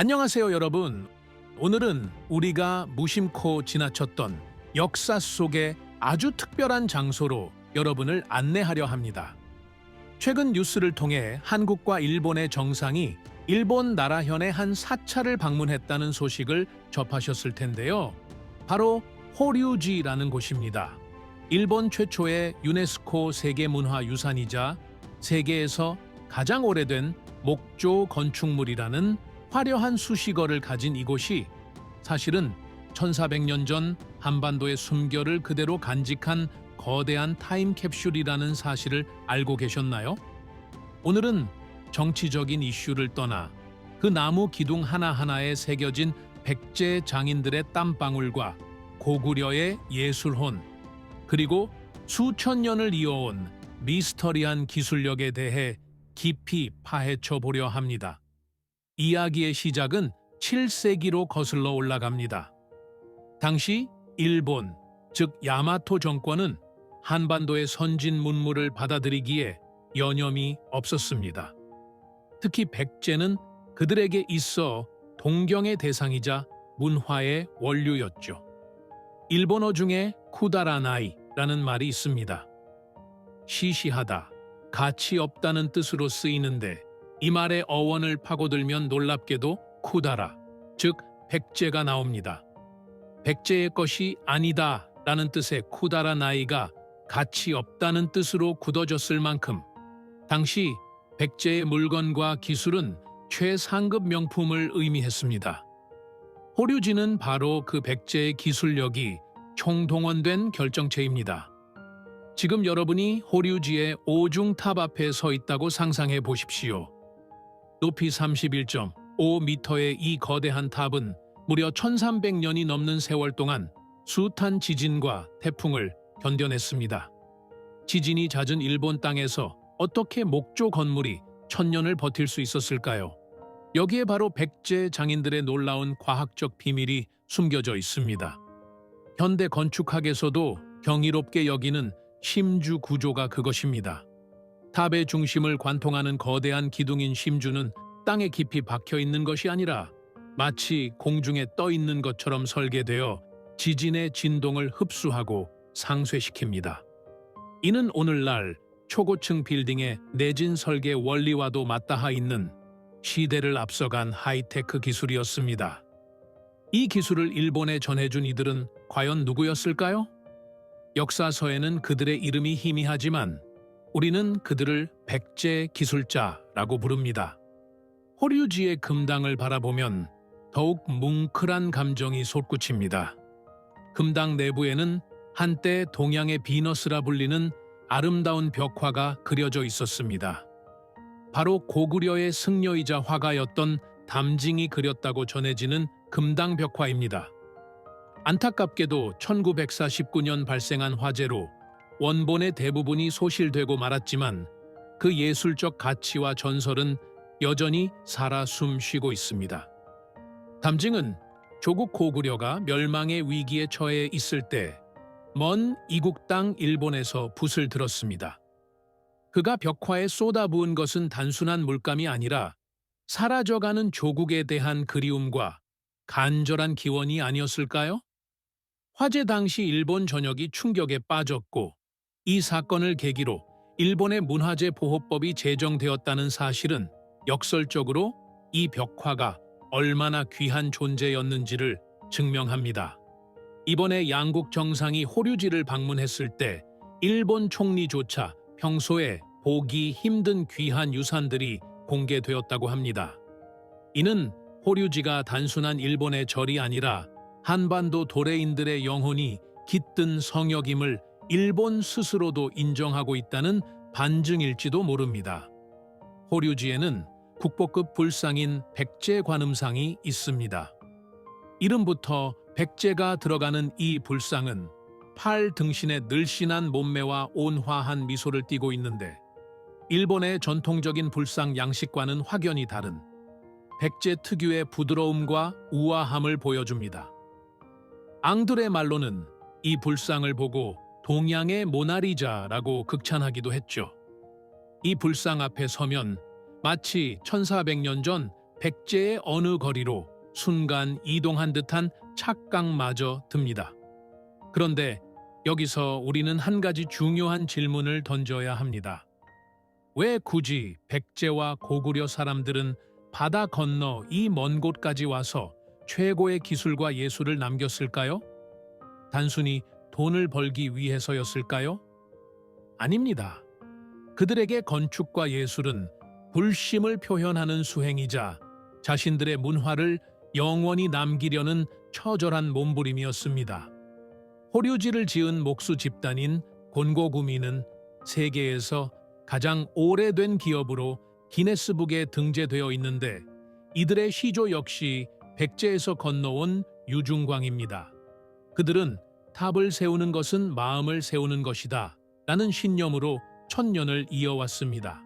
안녕하세요, 여러분. 오늘은 우리가 무심코 지나쳤던 역사 속의 아주 특별한 장소로 여러분을 안내하려 합니다. 최근 뉴스를 통해 한국과 일본의 정상이 일본 나라현의 한 사찰을 방문했다는 소식을 접하셨을 텐데요. 바로 호류지라는 곳입니다. 일본 최초의 유네스코 세계문화유산이자 세계에서 가장 오래된 목조 건축물이라는 화려한 수식어를 가진 이곳이 사실은 1400년 전 한반도의 숨결을 그대로 간직한 거대한 타임캡슐이라는 사실을 알고 계셨나요? 오늘은 정치적인 이슈를 떠나 그 나무 기둥 하나하나에 새겨진 백제 장인들의 땀방울과 고구려의 예술혼 그리고 수천 년을 이어온 미스터리한 기술력에 대해 깊이 파헤쳐 보려 합니다. 이야기의 시작은 7세기로 거슬러 올라갑니다. 당시 일본, 즉 야마토 정권은 한반도의 선진 문물을 받아들이기에 여념이 없었습니다. 특히 백제는 그들에게 있어 동경의 대상이자 문화의 원류였죠. 일본어 중에 쿠다라나이라는 말이 있습니다. 시시하다, 가치 없다는 뜻으로 쓰이는데 이 말의 어원을 파고들면 놀랍게도 쿠다라, 즉 백제가 나옵니다. 백제의 것이 아니다 라는 뜻의 쿠다라 나이가 가치 없다는 뜻으로 굳어졌을 만큼 당시 백제의 물건과 기술은 최상급 명품을 의미했습니다. 호류지는 바로 그 백제의 기술력이 총동원된 결정체입니다. 지금 여러분이 호류지의 오중탑 앞에 서 있다고 상상해 보십시오. 높이 31.5m의 이 거대한 탑은 무려 1300년이 넘는 세월 동안 숱한 지진과 태풍을 견뎌냈습니다. 지진이 잦은 일본 땅에서 어떻게 목조 건물이 천년을 버틸 수 있었을까요? 여기에 바로 백제 장인들의 놀라운 과학적 비밀이 숨겨져 있습니다. 현대 건축학에서도 경이롭게 여기는 심주 구조가 그것입니다. 탑의 중심을 관통하는 거대한 기둥인 심주는 땅에 깊이 박혀 있는 것이 아니라 마치 공중에 떠 있는 것처럼 설계되어 지진의 진동을 흡수하고 상쇄시킵니다. 이는 오늘날 초고층 빌딩의 내진 설계 원리와도 맞닿아 있는 시대를 앞서간 하이테크 기술이었습니다. 이 기술을 일본에 전해준 이들은 과연 누구였을까요? 역사서에는 그들의 이름이 희미하지만 우리는 그들을 백제 기술자라고 부릅니다. 호류지의 금당을 바라보면 더욱 뭉클한 감정이 솟구칩니다. 금당 내부에는 한때 동양의 비너스라 불리는 아름다운 벽화가 그려져 있었습니다. 바로 고구려의 승려이자 화가였던 담징이 그렸다고 전해지는 금당 벽화입니다. 안타깝게도 1949년 발생한 화재로 원본의 대부분이 소실되고 말았지만 그 예술적 가치와 전설은 여전히 살아 숨쉬고 있습니다. 담징은 조국 고구려가 멸망의 위기에 처해 있을 때 먼 이국 땅 일본에서 붓을 들었습니다. 그가 벽화에 쏟아부은 것은 단순한 물감이 아니라 사라져가는 조국에 대한 그리움과 간절한 기원이 아니었을까요? 화재 당시 일본 전역이 충격에 빠졌고 이 사건을 계기로 일본의 문화재 보호법이 제정되었다는 사실은 역설적으로 이 벽화가 얼마나 귀한 존재였는지를 증명합니다. 이번에 양국 정상이 호류지를 방문했을 때 일본 총리조차 평소에 보기 힘든 귀한 유산들이 공개되었다고 합니다. 이는 호류지가 단순한 일본의 절이 아니라 한반도 도래인들의 영혼이 깃든 성역임을 일본 스스로도 인정하고 있다는 반증일지도 모릅니다. 호류지에는 국보급 불상인 백제 관음상이 있습니다. 이름부터 백제가 들어가는 이 불상은 팔 등신의 늘씬한 몸매와 온화한 미소를 띠고 있는데 일본의 전통적인 불상 양식과는 확연히 다른 백제 특유의 부드러움과 우아함을 보여줍니다. 앙들의 말로는 이 불상을 보고 동양의 모나리자라고 극찬하기도 했죠. 이 불상 앞에 서면 마치 1400년 전 백제의 어느 거리로 순간 이동한 듯한 착각마저 듭니다. 그런데 여기서 우리는 한 가지 중요한 질문을 던져야 합니다. 왜 굳이 백제와 고구려 사람들은 바다 건너 이 먼 곳까지 와서 최고의 기술과 예술을 남겼을까요? 단순히 돈을 벌기 위해서였을까요? 아닙니다. 그들에게 건축과 예술은 불심을 표현하는 수행이자 자신들의 문화를 영원히 남기려는 처절한 몸부림이었습니다. 호류지를 지은 목수 집단인 곤고구미는 세계에서 가장 오래된 기업으로 기네스북에 등재되어 있는데 이들의 시조 역시 백제에서 건너온 유중광입니다. 그들은 탑을 세우는 것은 마음을 세우는 것이다 라는 신념으로 천년을 이어왔습니다.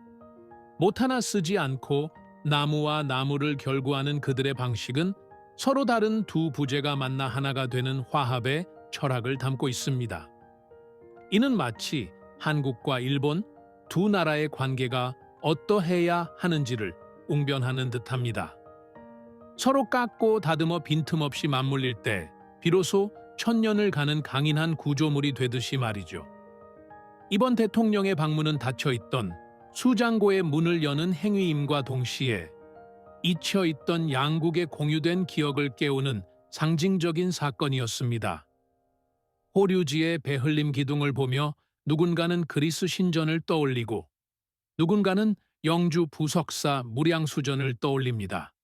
못 하나 쓰지 않고 나무와 나무를 결구하는 그들의 방식은 서로 다른 두 부재가 만나 하나가 되는 화합의 철학을 담고 있습니다. 이는 마치 한국과 일본 두 나라의 관계가 어떠해야 하는지를 웅변하는 듯합니다. 서로 깎고 다듬어 빈틈없이 맞물릴 때 비로소 천년을 가는 강인한 구조물이 되듯이 말이죠. 이번 대통령의 방문은 닫혀 있던 수장고의 문을 여는 행위임과 동시에 잊혀 있던 양국의 공유된 기억을 깨우는 상징적인 사건이었습니다. 호류지의 배흘림 기둥을 보며 누군가는 그리스 신전을 떠올리고 누군가는 영주 부석사 무량수전을 떠올립니다.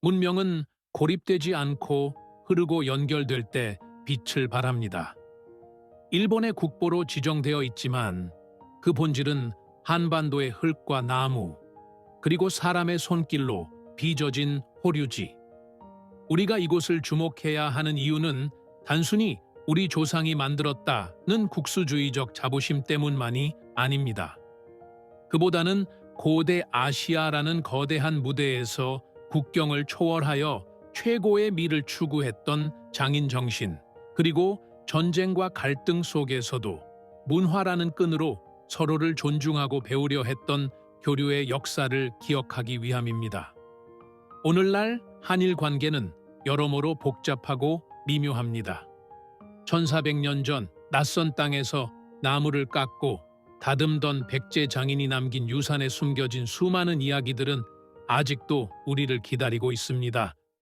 문명은 고립되지 않고 흐르고 연결될 때 빛을 발합니다. 일본의 국보로 지정되어 있지만 그 본질은 한반도의 흙과 나무 그리고 사람의 손길로 빚어진 호류지. 우리가 이곳을 주목해야 하는 이유는 단순히 우리 조상이 만들었다는 국수주의적 자부심 때문만이 아닙니다. 그보다는 고대 아시아라는 거대한 무대에서 국경을 초월하여 최고의 미를 추구했던 장인 정신, 그리고 전쟁과 갈등 속에서도 문화라는 끈으로 서로를 존중하고 배우려 했던 교류의 역사를 기억하기 위함입니다. 오늘날 한일 관계는 여러모로 복잡하고 미묘합니다. 1400년 전 낯선 땅에서 나무를 깎고 다듬던 백제 장인이 남긴 유산에 숨겨진 수많은 이야기들은 아직도 우리를 기다리고 있습니다.